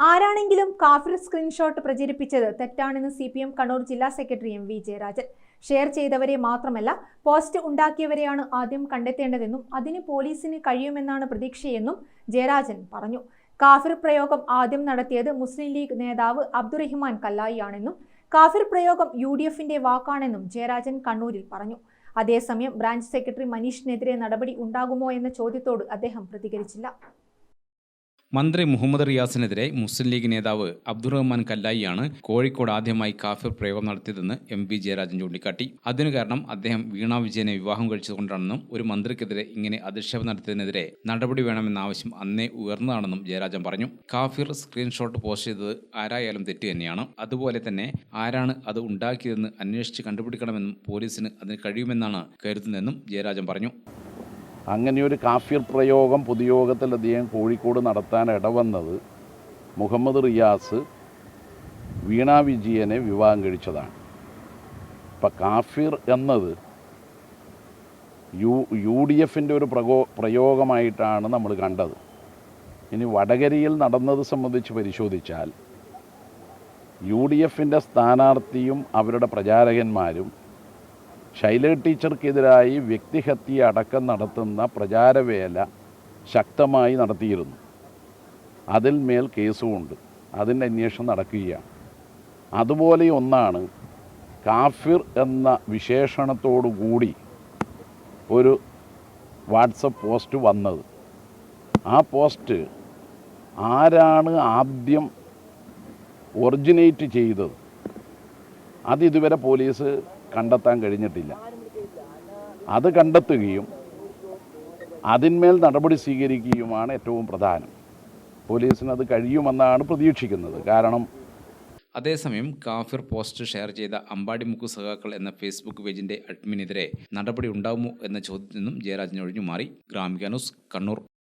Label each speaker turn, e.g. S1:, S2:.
S1: ആരാണെങ്കിലും കാഫിർ സ്ക്രീൻഷോട്ട് പ്രചരിപ്പിച്ചത് തെറ്റാണെന്ന് സി പി എം കണ്ണൂർ ജില്ലാ secretary M V Jayarajan. Share ചെയ്തവരെ മാത്രമല്ല പോസ്റ്റ് ഉണ്ടാക്കിയവരെയാണ് ആദ്യം കണ്ടെത്തേണ്ടതെന്നും അതിന് പോലീസിന് കഴിയുമെന്നാണ് പ്രതീക്ഷയെന്നും ജയരാജൻ പറഞ്ഞു. കാഫിർ പ്രയോഗം ആദ്യം നടത്തിയത് മുസ്ലിം ലീഗ് നേതാവ് അബ്ദുറഹിമാൻ കല്ലായിയാണെന്നും കാഫിർ പ്രയോഗം യു ഡി എഫിന്റെ വാക്കാണെന്നും ജയരാജൻ കണ്ണൂരിൽ പറഞ്ഞു. അതേസമയം ബ്രാഞ്ച് സെക്രട്ടറി മനീഷിനെതിരെ നടപടി ഉണ്ടാകുമോ എന്ന ചോദ്യത്തോട് അദ്ദേഹം പ്രതികരിച്ചില്ല.
S2: മന്ത്രി മുഹമ്മദ് റിയാസിനെതിരെ മുസ്ലിം ലീഗ് നേതാവ് അബ്ദുറഹ്മാൻ കല്ലായിയാണ് കോഴിക്കോട് ആദ്യമായി കാഫിർ പ്രയോഗം നടത്തിയതെന്ന് എം പി ജയരാജൻ ചൂണ്ടിക്കാട്ടി. അതിനു കാരണം അദ്ദേഹം വീണ വിജയനെ വിവാഹം കഴിച്ചതുകൊണ്ടാണെന്നും ഒരു മന്ത്രിക്കെതിരെ ഇങ്ങനെ അധിക്ഷേപം നടത്തിയതിനെതിരെ നടപടി വേണമെന്ന ആവശ്യം അന്നേ ഉയർന്നതാണെന്നും ജയരാജൻ പറഞ്ഞു. കാഫിർ സ്ക്രീൻഷോട്ട് പോസ്റ്റ് ചെയ്തത് ആരായാലും തെറ്റ് തന്നെയാണ്. അതുപോലെ തന്നെ ആരാണ് അത് ഉണ്ടാക്കിയതെന്ന് അന്വേഷിച്ച് കണ്ടുപിടിക്കണമെന്നും പോലീസിന് അതിന് കഴിയുമെന്നാണ് കരുതുന്നതെന്നും ജയരാജൻ പറഞ്ഞു.
S3: അങ്ങനെയൊരു കാഫിർ പ്രയോഗം പൊതുയോഗത്തിൽ അദ്ദേഹം കോഴിക്കോട് നടത്താൻ ഇടവന്നത് മുഹമ്മദ് റിയാസ് വീണ വിജയനെ വിവാഹം കഴിച്ചതാണ്. ഇപ്പം കാഫിർ എന്നത് യു യു ഡി എഫിന്റെ ഒരു പ്രകോ പ്രയോഗമായിട്ടാണ് നമ്മൾ കണ്ടത്. ഇനി വടകരയിൽ നടന്നത് സംബന്ധിച്ച് പരിശോധിച്ചാൽ യു ഡി എഫിന്റെ സ്ഥാനാർത്ഥിയും അവരുടെ പ്രചാരകന്മാരും ശൈല ടീച്ചർക്കെതിരായി വ്യക്തിഹത്യ അടക്കം നടത്തുന്ന പ്രചാരവേല ശക്തമായി നടത്തിയിരുന്നു. അതിൽ മേൽ കേസുമുണ്ട്. അതിന്റെ അന്വേഷണം നടക്കുകയാണ്. അതുപോലെ ഒന്നാണ് കാഫിർ എന്ന വിശേഷണത്തോടു കൂടി ഒരു വാട്സപ്പ് പോസ്റ്റ് വന്നത്. ആ പോസ്റ്റ് ആരാണ് ആദ്യം ഒറിജിനേറ്റ് ചെയ്തത്? അതിതുവരെ പോലീസ് കണ്ടെത്താൻ കഴിഞ്ഞിട്ടില്ല. അത് കണ്ടെത്തുകയും അതിന്മേൽ നടപടി സ്വീകരിക്കുകയുമാണ് ഏറ്റവും പ്രധാനം. പോലീസിന് അത് കഴിയുമെന്നാണ് പ്രതീക്ഷിക്കുന്നത്. കാരണം
S2: അതേസമയം കാഫിർ പോസ്റ്റ് ഷെയർ ചെയ്ത അമ്പാടിമുക്ക് സഖാക്കൾ എന്ന ഫേസ്ബുക്ക് പേജിന്റെ അഡ്മിനെതിരെ നടപടി ഉണ്ടാകുമോ എന്ന ചോദ്യത്തിൽ നിന്നും ജയരാജൻ ഒഴിഞ്ഞുമാറി ഗ്രാമിക ന്യൂസ് കണ്ണൂർ.